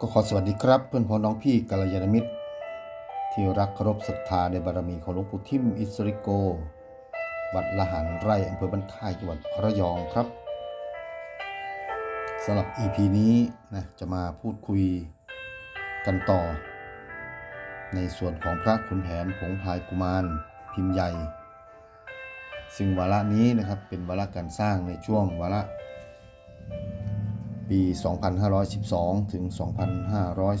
ก็ขอสวัสดีครับ เพื่อนพ้องน้องพี่กัลยาณมิตร ที่รักเคารพศรัทธาในบารมีของหลวงปู่ทิมอิสริโก วัดละหันไร่อำเภอบ้านค่ายจังหวัดระยองครับสำหรับ EP นี้นะจะมาพูดคุยกันต่อ ในส่วนของพระขุนแผนผงพายกุมารพิมพ์ใหญ่ ซึ่งวาระนี้นะครับเป็นวาระการสร้างในช่วงวาระ ปี 2512 ถึง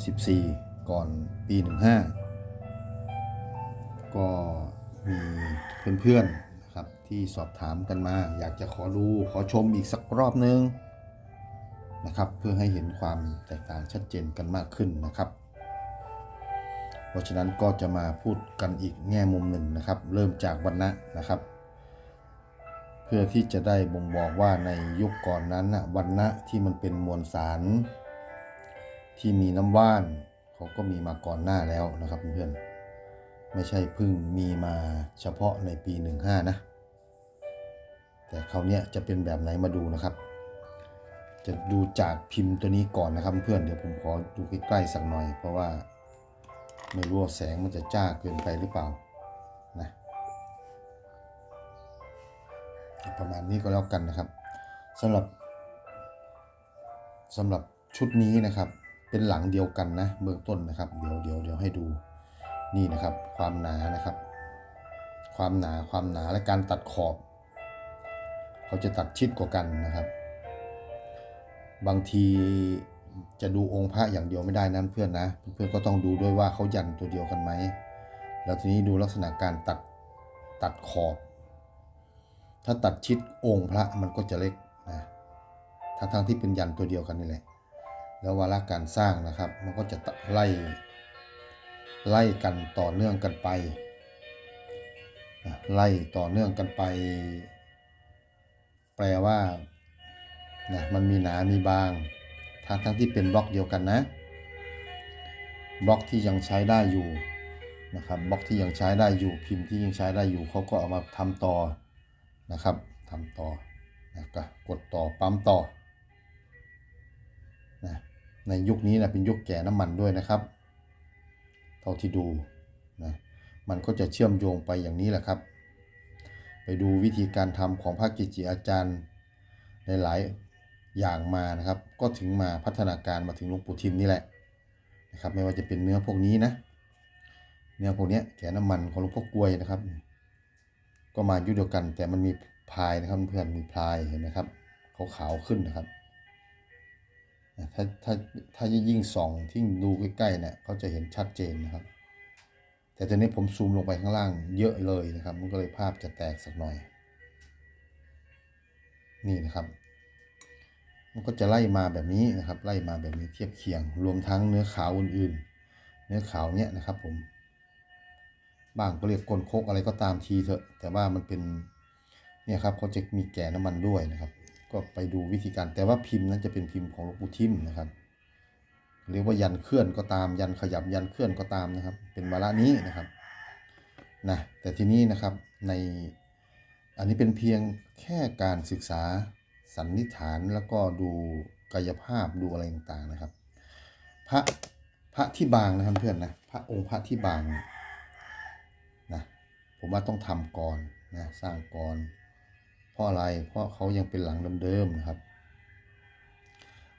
2514 ก่อนปี 15 ก็มีเพื่อนๆนะครับที่สอบถามกันมา อยากจะขอดูขอชมอีกสักรอบนึงนะครับเพื่อให้เห็นความแตกต่างชัดเจนกันมากขึ้นนะครับ เพราะฉะนั้นก็จะมาพูดกันอีกแง่มุมหนึ่งนะครับ เริ่มจากวันนะนะครับ เพื่อที่จะได้บ่งบอกว่าในยุคก่อนนั้นน่ะวันนะที่มันเป็นมวลสาร ที่มีน้ำว่านเขาก็มีมาก่อนหน้าแล้วนะครับเพื่อนๆไม่ใช่เพิ่งมีมาเฉพาะในปี 15 นะ แต่คราวเนี้ยจะเป็นแบบไหนมาดูนะครับ จะดูจากพิมพ์ตัวนี้ก่อนนะครับเพื่อนเดี๋ยวผมขอดูใกล้ๆสักหน่อย เพราะว่าไม่รู้ว่าแสงมันจะจ้าเกินไปหรือเปล่า ประมาณนี้ก็แล้วกันนะครับสำหรับสำหรับชุดนี้นะครับเป็นหลังเดียวกันนะเบื้องต้นนะครับ เดี๋ยวเดี๋ยวเดี๋ยวให้ดูนี่นะครับ ความหนานะครับ ความหนาความหนาและการตัดขอบ เขาจะตัดชิดกว่ากันนะครับ บางทีจะดูองค์พระอย่างเดียวไม่ได้นั้นเพื่อนนะ เพื่อนก็ต้องดูด้วยว่าเขายันตัวเดียวกันไหมแล้วทีนี้ดูลักษณะการตัดตัดขอบ ถ้าตัดชิดองค์พระมันก็จะเล็กนะทั้งทั้งที่เป็นยันตัวเดียวกันนี่แหละ แล้ววาระการสร้างนะครับ มันก็จะไล่ ไล่กันต่อเนื่องกันไปไล่ต่อเนื่องกันไป แปลว่านะมันมีหนา มีบาง ทั้งทั้งที่เป็นบล็อกเดียวกันนะ บล็อกที่ยังใช้ได้อยู่นะครับ บล็อกที่ยังใช้ได้อยู่ พิมพ์ที่ยังใช้ได้อยู่เขาก็เอามาทำต่อ นะครับทำต่อนะก็กดต่อปั๊มต่อนะในยุคนี้นะเป็นยุคแก่น้ำมันด้วยนะครับ เท่าที่ดูนะมันก็จะเชื่อมโยงไปอย่างนี้แหละครับ ไปดูวิธีการทำของพระกิจิอาจารย์ในหลายอย่างมานะครับ ก็ถึงมาพัฒนาการมาถึงหลวงปู่ทิมนี่แหละนะครับ ไม่ว่าจะเป็นเนื้อพวกนี้นะเนื้อพวกนี้แก่น้ำมันของหลวงพ่อกล้วยนะครับ ก็มายุคเดียวกัน แต่มันมีพายนะครับเพื่อนมีพายเห็นไหมครับขาวขาวขึ้นนะครับถ้าถ้าถ้ายิ่งส่องที่ดูใกล้ๆเนี่ยเขาจะเห็นชัดเจนนะครับ แต่ตอนนี้ผมซูมลงไปข้างล่างเยอะเลยนะครับ มันก็เลยภาพจะแตกสักหน่อย นี่นะครับ มันก็จะไล่มาแบบนี้นะครับ ไล่มาแบบนี้เทียบเคียง รวมทั้งเนื้อขาวอื่นๆ เนื้อขาวเนี้ยนะครับผม บ้างก็เรียกกลโคกอะไรก็ตามทีเถอะ แต่ว่ามันเป็นเนี่ยครับเขาจะมีแก่น้ำมันด้วยนะครับ ก็ไปดูวิธีการแต่ว่าพิมพ์นั้นจะเป็นพิมพ์ของหลวงปู่ทิมนะครับเรียกว่ายันเคลื่อนก็ตามยันขยับยันเคลื่อนก็ตามนะครับ เป็นวาระนี้นะครับนะแต่ทีนี้นะครับในอันนี้เป็นเพียงแค่การศึกษาสันนิษฐานแล้วก็ดูกายภาพดูอะไรต่างๆนะครับ พระพระที่บางนะครับเพื่อนนะพระองค์พระที่บางนะ ผมว่าต้องทำก่อนนะสร้างก่อน เพราะอะไรเพราะเขายังเป็นหลังเดิมๆนะครับ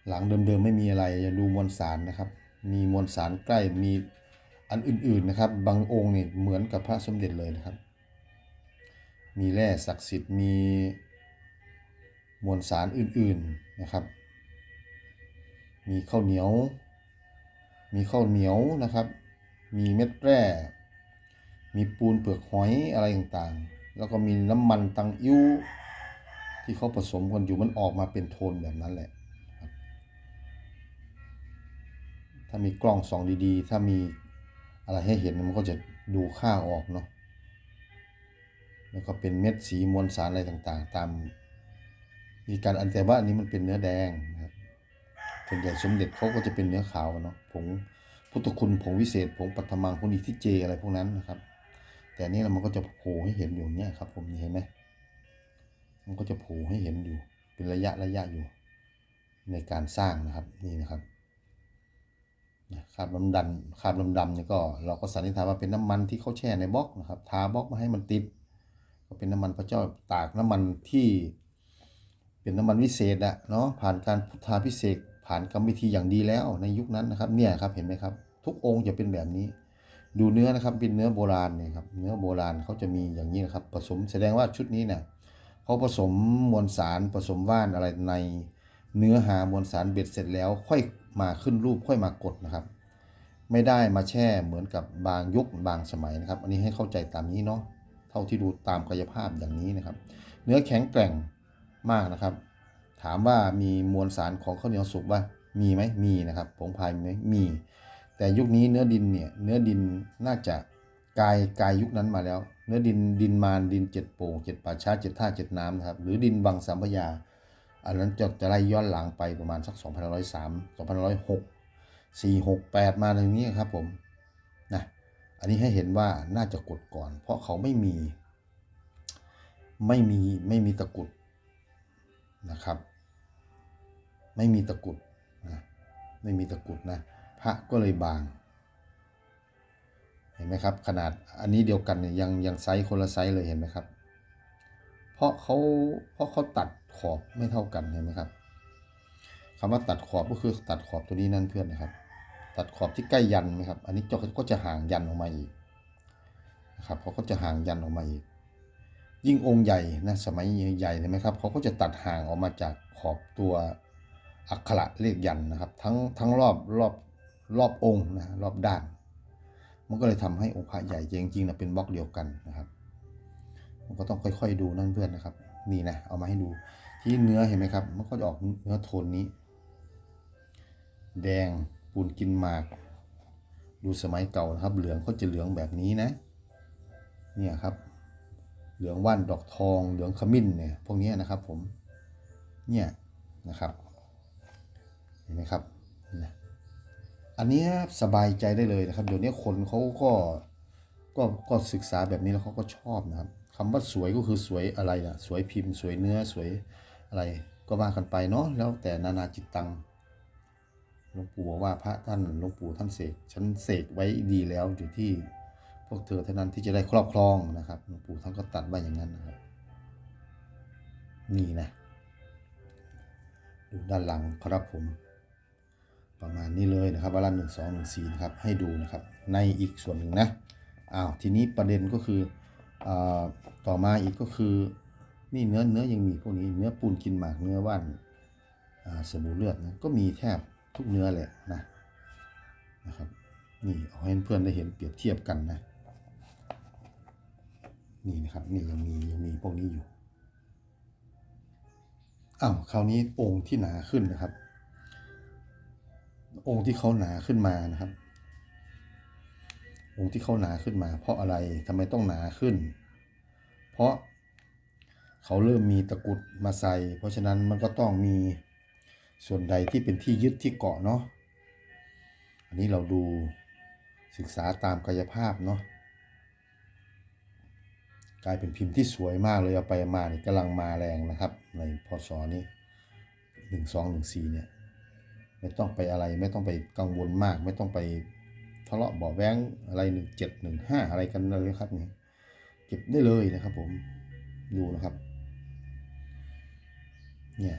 หลังเดิมๆไม่มีอะไรอย่าดูมวลสารนะครับ มีมวลสารใกล้มีอันอื่นๆนะครับ บางองค์เนี่ยเหมือนกับพระสมเด็จเลยนะครับ มีแร่ศักดิ์สิทธิ์มีมวลสารอื่นๆนะครับ มีข้าวเหนียว มีข้าวเหนียวนะครับ มีเม็ดแร่ มีปูนเปลือกหอยอะไรต่างๆ แล้วก็มีน้ำมันตังอิ้วที่เขาผสมกันอยู่มันออกมาเป็นโทนแบบนั้นแหละ ถ้ามีกล้องส่องดีๆ ถ้ามีอะไรให้เห็นมันก็จะดูค่าออกเนาะ แล้วก็เป็นเม็ดสีมวลสารอะไรต่างๆ ตาม มีการอันแต่ว่าอันนี้มันเป็นเนื้อแดงนะครับส่วนใหญ่สมเด็จเขาก็จะเป็นเนื้อขาวเนาะผงพุทธคุณผงวิเศษผงปัทมังผงอิทิเจอะไรพวกนั้นนะครับ แต่อันนี่มันก็จะโผล่ให้เห็นอยู่เนี่ยครับ ผมเห็นไหมมันก็จะโผล่ให้เห็นอยู่ เป็นระยะระยะอยู่ ในการสร้างนะครับนี่นะครับคราบน้ำดันคราบน้ำดำเนี่ยก็เราก็สันนิษฐานว่าเป็นน้ำมันที่เขาแช่ในบล็อกนะครับทาบล็อกมาให้มันติด ก็เป็นน้ำมันพระเจ้าตากน้ำมันที่ เป็นน้ำมันวิเศษอะเนาะผ่านการพุทธาพิเศษผ่านกรรมวิธีอย่างดีแล้วในยุคนั้นนะครับ เนี่ยครับเห็นไหมครับ ทุกองค์จะเป็นแบบนี้ ดูเนื้อนะครับเป็นเนื้อโบราณเนี่ยครับเนื้อโบราณเขาจะมีอย่างนี้นะครับผสมแสดงว่าชุดนี้เนี่ยเขาผสมมวลสารผสมว่านอะไรในเนื้อหามวลสารเบ็ดเสร็จแล้วค่อยมาขึ้นรูปค่อยมากดนะครับ ไม่ได้มาแช่เหมือนกับบางยุคบางสมัยนะครับ อันนี้ให้เข้าใจตามนี้เนาะเท่าที่ดูตามกายภาพอย่างนี้นะครับ เนื้อแข็งแกร่งมากนะครับ ถามว่ามีมวลสารของข้าวเหนียวสุกว่ามีไหมมีนะครับผงพายมีไหมมี แต่ยุคนี้เนื้อดินเนี่ยเนื้อดินน่าจะกายกายยุคนั้นมาแล้ว เนื้อดินดินมารดินเจ็ดโป่งเจ็ดป่าช้าเจ็ดท่าเจ็ดน้ำนะครับหรือดินวังสัมพยา อันนั้นจะจะไล่ย้อนหลังไปประมาณสัก2,103 2,106 4 6 8 มาอย่างนี้ครับผมนะอันนี้ให้เห็นว่าน่าจะกดก่อน เพราะเขาไม่มี ไม่มีไม่มีตะกุดนะครับ ไม่มีตะกุดนะไม่มีตะกุดนะ พระก็เลยบาง เห็นไหมครับ ขนาดอันนี้เดียวกันเนี่ยยังยังไซส์คนละไซส์เลยเห็นไหมครับ เพราะเขาเพราะเขาตัดขอบไม่เท่ากันเห็นไหมครับคำว่าตัดขอบก็คือตัดขอบตัวนี้นั่นเพื่อนนะครับ ตัดขอบที่ใกล้ยันไหมครับ อันนี้จะก็จะห่างยันออกมาอีกนะครับเขาก็จะห่างยันออกมาอีก ยิ่งองค์ใหญ่นะสมัยใหญ่เห็นไหมครับเขาก็จะตัดห่างออกมาจากขอบตัวอักขระเลขยันนะครับ ทั้งทั้งรอบรอบ รอบองค์นะรอบด้าน มันก็เลยทำให้องค์พระใหญ่จริงๆนะเป็นบล็อกเดียวกันนะครับมันก็ต้องค่อยๆดูนั่นเพื่อนนะครับ นี่นะเอามาให้ดูที่เนื้อเห็นไหมครับ มันก็จะออกเนื้อโทนนี้ แดงปูนกินหมาก ดูสมัยเก่านะครับ เหลืองเขาจะเหลืองแบบนี้นะ เนี่ยครับ เหลืองว่านดอกทอง เหลืองขมิ้นเนี่ยพวกนี้นะครับผมเนี่ยนะครับ เห็นไหมครับนี่นะ อันนี้สบายใจได้เลยนะครับเดี๋ยวนี้คนเขาก็ก็ก็ศึกษาแบบนี้แล้วเขาก็ชอบนะครับคำว่าสวยก็คือสวยอะไรนะสวยพิมพ์ สวยเนื้อสวยอะไร ก็ว่ากันไปเนาะแล้วแต่นานาจิตตังหลวงปู่บอกว่าพระท่านหลวงปู่ท่านเสกฉันเสกไว้ดีแล้วอยู่ที่พวกเธอเท่านั้นที่จะได้ครอบครองนะครับหลวงปู่ท่านก็ตัดไว้อย่างนั้นนะครับนี่นะดูด้านหลังครับผม ประมาณนี้เลยนะครับว่าละหนึ่งสองหนึ่งสี่นะครับให้ดูนะครับในอีกส่วนหนึ่งนะอ้าวทีนี้ประเด็นก็คืออต่อมาอีกก็คือนี่เนื้อเนื้อยังมีพวกนี้เนื้อปูนกินหมากเนื้อว่านสบู่เลือดนะก็มีแทบทุกเนื้อแหละนะนะครับนี่เอาให้เพื่อนได้เห็นเปรียบเทียบกันนะนี่นะครับนี่ยังมียังมีพวกนี้อยู่อ้าวคราวนี้องค์ที่หนาขึ้นนะครับ องค์ที่เขาหนาขึ้นมานะครับ องค์ที่เขาหนาขึ้นมา เพราะอะไรทำไมต้องหนาขึ้น เพราะเขาเริ่มมีตะกุดมาใส่ เพราะฉะนั้นมันก็ต้องมีส่วนใดที่เป็นที่ยึดที่เกาะเนาะอันนี้เราดูศึกษาตามกายภาพเนาะกลายเป็นพิมพ์ที่สวยมากเลยเอาไปมานี่กำลังมาแรงนะครับ ในพศนี้หนึ่งสองหนึ่งสี่เนี่ย ไม่ต้องไปอะไร ไม่ต้องไปกังวลมาก ไม่ต้องไปทะเลาะเบาะแว้งอะไรหนึ่งเจ็ดหนึ่งห้าอะไรกันเลยครับนี่เก็บได้เลยนะครับ ผมดูนะครับ เนี่ย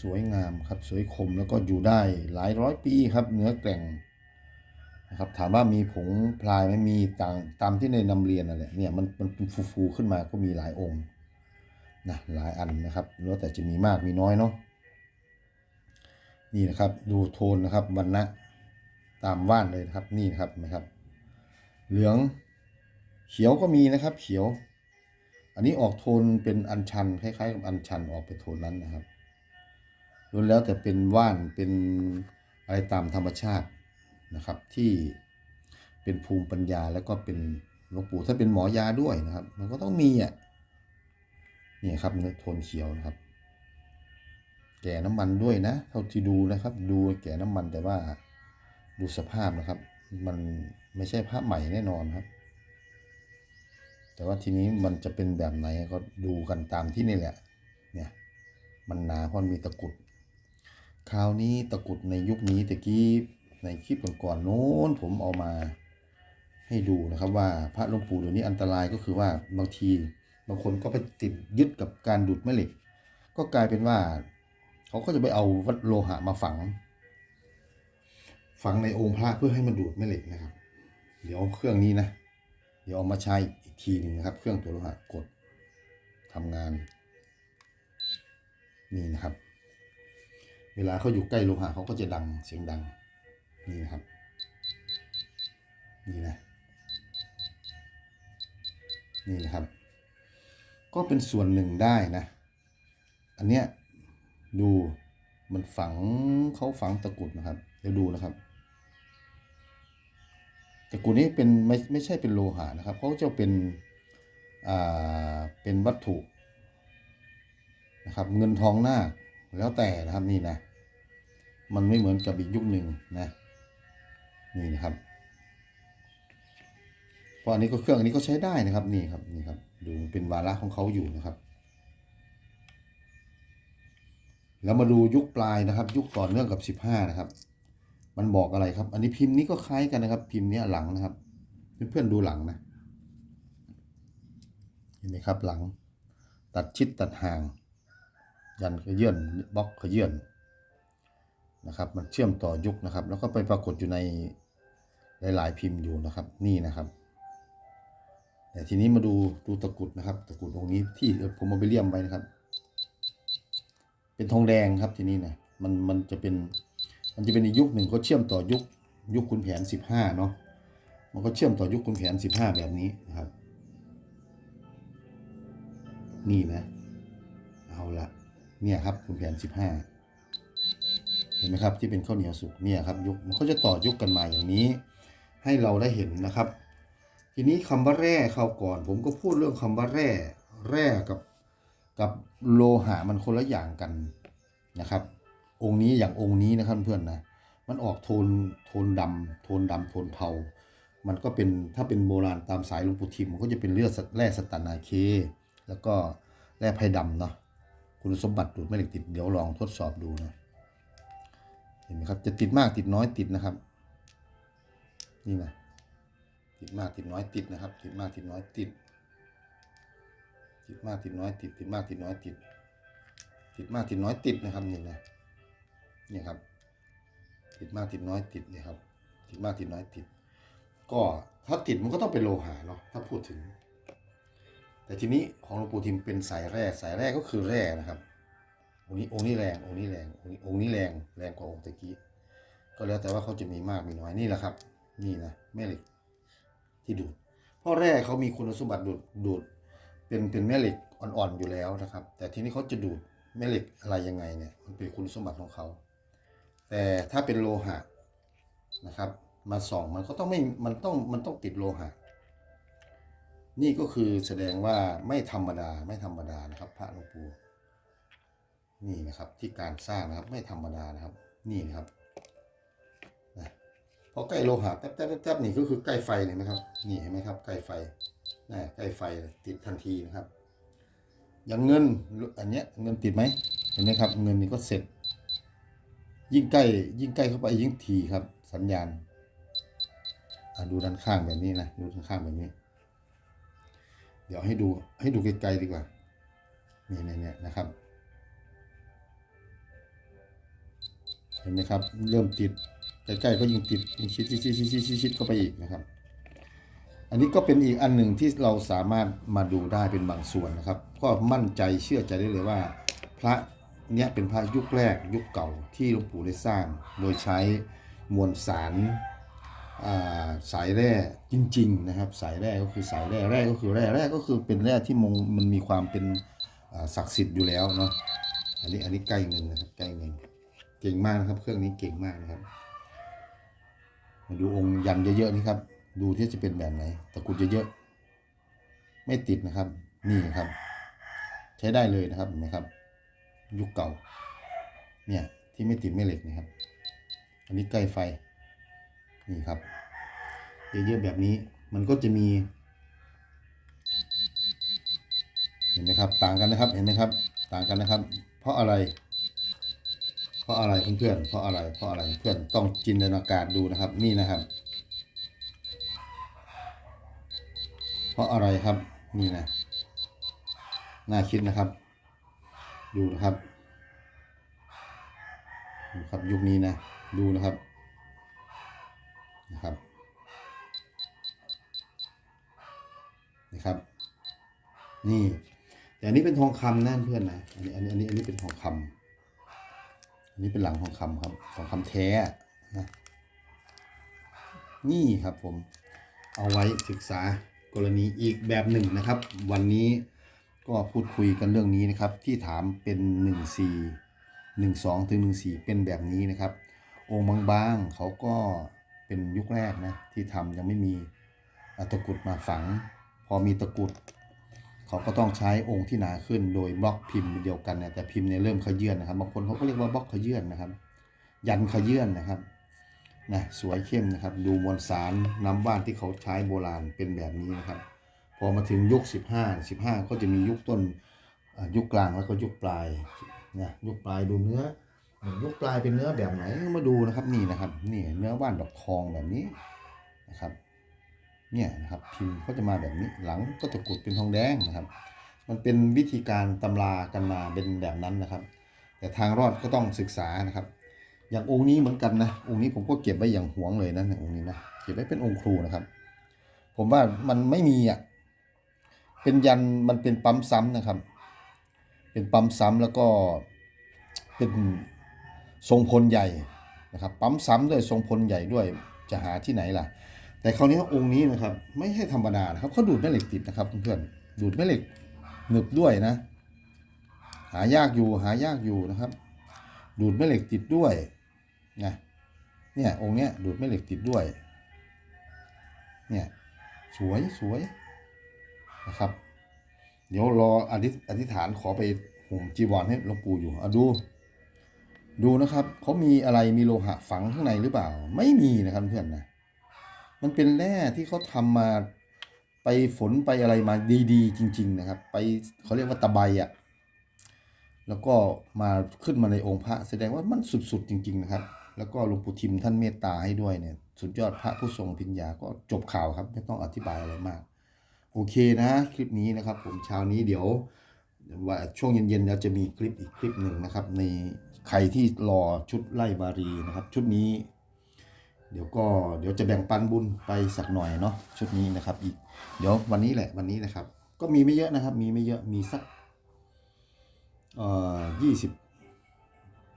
สวยงามครับสวยคมแล้วก็อยู่ได้หลายร้อยปีครับ เนื้อแกร่งนะครับถามว่ามีผงพลายไหม่มีต่ามตามที่ในนำเรียนนั่นแหละเนี่ยมันมันเป็นฟูๆขึ้นมาก็มีหลายองค์นะหลายอันนะครับแล้วแต่จะมีมากมีน้อยเนาะ นี่นะครับดูโทนนะครับวันนะตามว่านเลยนะครับนี่นะครับนะครับ เหลืองเขียวก็มีนะครับ เขียว อันนี้ออกโทนเป็นอัญชันคล้ายๆกับอัญชันออกไปโทนนั้นนะครับล้วนแล้วแต่เป็นว่านเป็นอะไรตามธรรมชาตินะครับ ที่เป็นภูมิปัญญาแล้วก็เป็นหลวงปู่ถ้าเป็นหมอยาด้วยนะครับ มันก็ต้องมีอะนี่ครับเนื้อโทนเขียวนะครับ แก่น้ำมันด้วยนะ เท่าที่ดูนะครับ ดูแก่น้ำมันแต่ว่าดูสภาพนะครับ มันไม่ใช่ผ้าใหม่แน่นอนครับ แต่ว่าทีนี้มันจะเป็นแบบไหนก็ดูกันตามที่นี่แหละ เนี่ย มันหนาเพราะมีตะกุด คราวนี้ตะกุดในยุคนี้ตะกี้ในคลิปก่อนๆโน้นผมเอามาให้ดูนะครับว่าพระหลวงปู่เดี๋ยวนี้อันตรายก็คือว่าบางทีบางคนก็ไปติดยึดกับการดูดแม่เหล็ก ก็กลายเป็นว่า เขาก็จะไปเอาวัดโลหะมาฝัง ฝังในองค์พระเพื่อให้มันดูดแม่เหล็กนะครับ เดี๋ยวเครื่องนี้นะ เดี๋ยวเอามาใช้อีกทีหนึ่งนะครับ เครื่องตัวโลหะกดทำงาน นี่นะครับ เวลาเขาอยู่ใกล้โลหะเขาก็จะดังเสียงดัง นี่นะครับ นี่นะ นี่นะครับ ก็เป็นส่วนหนึ่งได้นะ อันเนี้ย ดู มันฝังเขาฝังตะกุดนะครับ เดี๋ยวดูนะครับ ตะกุดนี้เป็นไม่ไม่ใช่เป็นโลหะนะครับเขาจะเป็นอ่าเป็นวัตถุนะครับ เงินทองหน้าแล้วแต่นะครับนี่นะ มันไม่เหมือนกับอีกยุคหนึ่งนะ นี่นะครับเพราะอันนี้ก็เครื่องอันนี้ก็ใช้ได้นะครับนี่ครับนี่ครับ ดูเป็นวาระของเขาอยู่นะครับ แล้วมาดูยุคปลายนะครับ ยุคต่อเนื่องกับ 15 นะครับ มันบอกอะไรครับ อันนี้พิมพ์นี้ก็คล้ายกันนะครับ พิมพ์นี้หลังนะครับ เพื่อนๆดูหลังนะ เห็นไหมครับหลัง ตัดชิดตัดห่าง ยันขยื่นบล็อกขยื่นนะครับ มันเชื่อมต่อยุคนะครับ แล้วก็ไปปรากฏอยู่ในหลาย ๆ พิมพ์อยู่นะครับ นี่นะครับแต่ทีนี้มาดูดูตะกุดนะครับ ตะกุดองนี้ที่ผมเอาไปเลี่ยมไว้นะครับ เป็นทองแดงครับทีนี้นะมันมันจะเป็นมันจะเป็นยุคหนึ่งเขาเชื่อมต่อยุคยุคคุณแผนสิบห้าเนาะมันก็เชื่อมต่อยุคคุณแผนสิบห้าแบบนี้นะครับ นี่นะ เอาละเนี่ยครับคุณแผนสิบห้าเห็นไหมครับที่เป็นข้าวเหนียวสุกเนี่ยครับยุคมันก็จะต่อยุคกันมาอย่างนี้ ให้เราได้เห็นนะครับ ทีนี้คำว่าแร่เข้าก่อน ผมก็พูดเรื่องคำว่าแร่แร่กับ กับโลหะมันคนละอย่างกันนะครับ องค์นี้อย่างองค์นี้นะครับเพื่อนนะมันออกโทนโทนดำโทนดำโทนเทา มันก็เป็นถ้าเป็นโบราณตามสายหลวงปู่ทิมมันก็จะเป็นเลือดแร่สแตนนาเค แล้วก็แร่ไพดำเนาะคุณสมบัติดูดแม่เหล็กติดเดี๋ยวลองทดสอบดูนะเห็นไหมครับจะติดมากติดน้อยติดนะครับ นี่นะติดมากติดน้อยติดนะครับ ติดมากติดน้อยติด ติดมากติดน้อยติดติดมากติดน้อยติด ติดมากติดน้อยติดนะครับนี่นะนี่ครับ ติดมากติดน้อยติดนี่ยครับ ติดมากติดน้อยติด ก็ถ้าติดมันก็ต้องเป็นโลหะเนาะถ้าพูดถึง แต่ทีนี้ของหลวงปู่ทิมเป็นสายแร่สายแร่ก็คือแร่นะครับองค์นี้องค์นี้แรงองค์นี้แรงองค์นี้องค์นี้แรงแรงกว่าองค์ตะกี้ก็แล้วแต่ว่าเขาจะมีมากมีน้อยนี่แหละครับ นี่นะแม่เหล็กที่ดูดเพราะแร่เขามีคุณสมบัติดูดดูด เป็นเป็นแม่เหล็กอ่อนๆอยู่แล้วนะครับ แต่ทีนี้เขาจะดูดแม่เหล็กอะไรยังไงเนี่ยมันเป็นคุณสมบัติของเขา แต่ถ้าเป็นโลหะนะครับ มาส่องมันก็ต้องไม่มันต้องมันต้องติดโลหะ นี่ก็คือแสดงว่าไม่ธรรมดาไม่ธรรมดานะครับ พระหลวงปู่นี่นะครับที่การสร้างนะครับไม่ธรรมดานะครับ นี่นะครับพอใกล้โลหะแป๊บแป๊บแป๊บแป๊บนี่ก็คือใกล้ไฟเลยนะครับ นี่เห็นไหมครับใกล้ไฟ นะใกล้ไฟติดทันทีนะครับ อย่างเงินอันเนี้ยเงินติดไหมเห็นไหมครับ เงินนี่ก็เสร็จ ยิ่งใกล้ยิ่งใกล้เข้าไปยิ่งทีครับ สัญญาณดูด้านข้างแบบนี้นะดูด้านข้างแบบนี้ เดี๋ยวให้ดูให้ดูไกลๆดีกว่านี่เนี่ยเนี่ยนะครับเห็นไหมครับ เริ่มติดใกล้ๆก็ยิ่งติดยิ่งชิดชิดชิดชิดชิดเข้าไปอีกนะครับ อันนี้ก็เป็นอีกอันหนึ่งที่เราสามารถมาดูได้เป็นบางส่วนนะครับ ก็มั่นใจเชื่อใจได้เลยว่า พระเนี้ยเป็นพระยุคแรกยุคเก่าที่หลวงปู่ได้สร้าง โดยใช้มวลสาราสายแร่จริง ๆ นะครับ สายแร่ก็คือสายแร่แร่ก็คือแร่แร่ก็คือเป็นแร่ที่มงมันมีความเป็นศักดิ์สิทธิ์อยู่แล้วเนาะอันนี้อันนี้ใกล้เงินนะครับใกล้เงินเก่งมากนะครับ เครื่องนี้เก่งมากนะครับมาดูองค์ยันเยอะๆนี่ครับ ดูที่จะเป็นแบบไหนตะกุดเยอะๆไม่ติดนะครับ นี่ครับ ใช้ได้เลยนะครับเห็นไหมครับ ยุคเก่า เนี่ยที่ไม่ติดไม่เหล็กนะครับ อันนี้ใกล้ไฟนี่ครับเยอะๆแบบนี้มันก็จะมี เห็นไหมครับ ต่างกันนะครับเห็นไหมครับ ต่างกันนะครับ เพราะอะไร เพราะอะไรเพื่อนๆเพราะอะไรเพราะอะไรเพื่อนต้องจินตนาการดูนะครับ นี่นะครับ เพราะอะไรครับนี่นะน่าคิดนะครับ ดูนะครับดูครับยุคนี้นะดูนะครับนะครับนะครับ นี่แต่อันนี้เป็นทองคำนะเพื่อนนะอันนี้อันนี้อันนี้อันนี้เป็นทองคำอันนี้เป็นหลังทองคำครับทองคำแท้นะนี่ครับผมเอาไว้ศึกษา กรณีอีกแบบหนึ่งนะครับ วันนี้ก็พูดคุยกันเรื่องนี้นะครับ ที่ถามเป็น 1 4 1 2ถึง1 4 เป็นแบบนี้นะครับ องค์บางๆเขาก็เป็นยุคแรกนะที่ทำยังไม่มีตะกรุดมาฝัง พอมีตะกรุดเขาก็ต้องใช้องค์ที่หนาขึ้นโดยบล็อกพิมพ์เดียวกันเนี่ยแต่พิมพ์เนี่ยเริ่มขยื่นนะครับบางคนเขาก็เรียกว่าบล็อกขยื่นนะครับ ยันขยื่นนะครับ นะสวยเข้มนะครับ ดูมวลสารน้ำว่านที่เขาใช้โบราณเป็นแบบนี้นะครับ พอมาถึงยุค 15 15 ก็จะมียุคต้นยุคกลางแล้วก็ยุคปลายนะยุคปลายดูเนื้อยุคปลายเป็นเนื้อแบบไหนมาดูนะครับนี่นะครับนี่เนื้อว่านดอกทองแบบนี้นะครับเนี่ยนะครับพิมพ์ก็จะมาแบบนี้หลังก็จะกุดเป็นทองแดงนะครับ มันเป็นวิธีการตำรากันมาเป็นแบบนั้นนะครับ แต่ทางรอดก็ต้องศึกษานะครับ อย่างองค์นี้เหมือนกันนะองค์นี้ผมก็เก็บไว้อย่างหวงเลยนะเนี่ยองค์นี้นะเก็บไว้เป็นองค์ครูนะครับ ผมว่ามันไม่มีอะเป็นยันมันเป็นปั๊มซ้ำนะครับ เป็นปั๊มซ้ำแล้วก็เป็นทรงพลใหญ่นะครับปั๊มซ้ำด้วยทรงพลใหญ่ด้วยจะหาที่ไหนล่ะ แต่คราวนี้องค์นี้นะครับ ไม่ใช่ธรรมดานะครับเขาดูดแม่เหล็กติดนะครับเพื่อนๆดูดแม่เหล็กหนึบด้วยนะ หายากอยู่หายากอยู่นะครับ ดูดแม่เหล็กติดด้วย นะเนี่ยองค์เนี้ยดูดแม่เหล็กติดด้วย เนี่ยสวยสวยนะครับ เดี๋ยวรออธิอธิษฐานขอไปห่มจีวรให้หลวงปู่อยู่อะดู ดูนะครับเขามีอะไรมีโลหะฝังข้างในหรือเปล่า ไม่มีนะครับเพื่อนนะมันเป็นแร่ที่เขาทำมาไปฝนไปอะไรมาดีๆ จริง ๆ นะครับ ไปเขาเรียกว่าตะไบอะ่ะแล้วก็มาขึ้นมาในองค์พระแสดงว่ามันสุดๆจริง ๆ นะครับ แล้วก็หลวงปู่ทิมท่านเมตตาให้ด้วยเนี่ย สุดยอดพระผู้ทรงพิญญาก็จบข่าวครับ ไม่ต้องอธิบายอะไรมาก โอเคนะ คลิปนี้นะครับ ผมเช้านี้เดี๋ยวว่าช่วงเย็นๆเราจะมีคลิปอีกคลิปหนึ่งนะครับ ในใครที่รอชุดไล่บารีนะครับ ชุดนี้ เดี๋ยวก็เดี๋ยวจะแบ่งปันบุญไปสักหน่อยเนาะชุดนี้นะครับ อีก เดี๋ยววันนี้แหละวันนี้นะครับ ก็มีไม่เยอะนะครับ มีไม่เยอะมีสักเอ่อยี่สิบ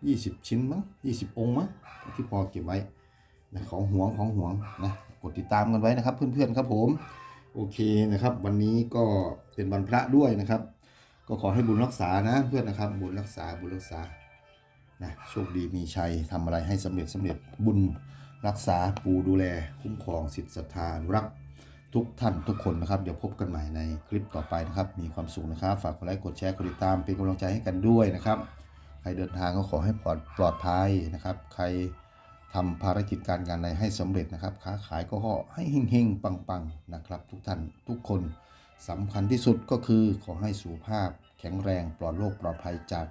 ยี่สิบชิ้นมั้งยี่สิบองค์มั้งที่พอเก็บไว้นะของหวงของหวงนะกดติดตามกันไว้นะครับเพื่อนๆครับผม โอเคนะครับ วันนี้ก็เป็นวันพระด้วยนะครับ ก็ขอให้บุญรักษานะเพื่อนนะครับ บุญรักษาบุญรักษานะโชคดีมีชัยทำอะไรให้สำเร็จสำเร็จบุญรักษาปูดูแล คุ้มครองสิทธิศรัทธานรักทุกท่านทุกคนนะครับ เดี๋ยวพบกันใหม่ในคลิปต่อไปนะครับ มีความสุขนะครับ ฝากกดไลค์กดแชร์กดติดตามเป็นกำลังใจให้กันด้วยนะครับ ใครเดินทางก็ขอให้ปลอดปลอดภัยนะครับ ใครทำภารกิจการงานใดให้สำเร็จนะครับ ค้าขายก็ให้เฮงๆ ปังๆนะครับ ทุกท่านทุกคนสำคัญที่สุดก็คือขอให้สุขภาพแข็งแรงปลอดโรคปลอดภัยจาก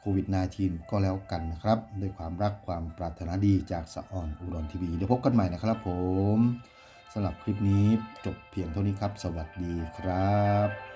โควิด -19 ก็แล้วกันนะครับ ด้วยความรักความปรารถนาดีจากสะอ่อนอุดรทีวีเดี๋ยวพบกันใหม่นะครับผมสำหรับคลิปนี้จบเพียงเท่านี้ครับ สวัสดีครับ